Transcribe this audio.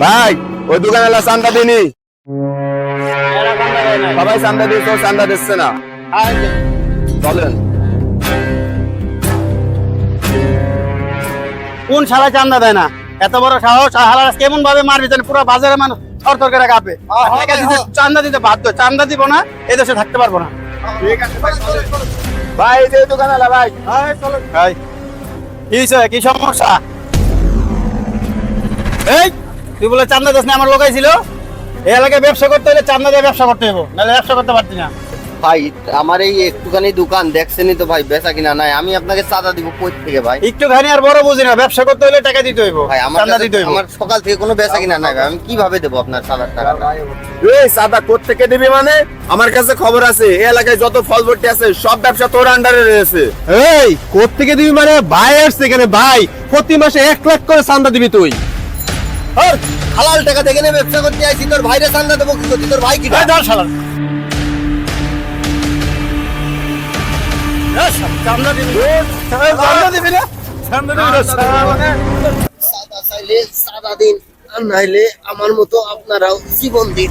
ভাই ওই দোকানে চান্দা দিনি সবাই চান্দা দিয়েছে চান্দা দিচ্ছে না। চলেন কোন শালা চান্দা দেয় না? এত বড় সাহস হালা কেমন ভাবে মারবি জানি পুরো বাজারে মানুষ থর থর করে কাঁপে চান্দা দিতে বাধ্য চান্দা দিব না এই দেশে থাকতে পারব না। ঠিক আছে ভাই এই যে দোকানে ভাই। ভাই কি সমস্যা? এই! তুই বলে চান্দা দিস না আমার লোকাই ছিল এই এলাকায় ব্যবসা করতে হলে চান্দা দিয়ে ব্যবসা করতে হব নাহলে ব্যবসা করতে পারছি না। ভাই আমার এই একটুখানি দোকান দেখছেনই তো ভাই বেচা কিনা নাই। আমি আপনাকে চাঁদা দিব কই থেকে ভাই? একটু খানি আর বড় বুঝি না ব্যবসা করতে হলে টাকা দিতে হইব ভাই আমার কাছে- দিতে হইব। আমার সকাল থেকে কোনো বেচা কিনা নাই আমি কীভাবে দেবো আপনার চাঁদার টাকাটা? এই চাঁদা কোত্থেকে দিবি মানে? আমার কাছে খবর আছে এই এলাকায় যত ফল ভর্তি আছে সব ব্যবসা তোর আন্ডারে রয়েছে। এই কোত্থেকে দিবি মানে? ভাই আসছে এখানে ভাই। প্রতি মাসে এক লাখ করে চান্দা দিবি তুই। আর হালাল টাকা দেখে নে ব্যবসা করতে আইছি তোর ভাইরে দেবো কি করছি তোর ভাই কি? ধর চান্দা দিবি চান্দা দিবি না। চান্দা দিবি চাঁদা দিন আর নাইলে আমার মতো আপনারাও জীবন দিন।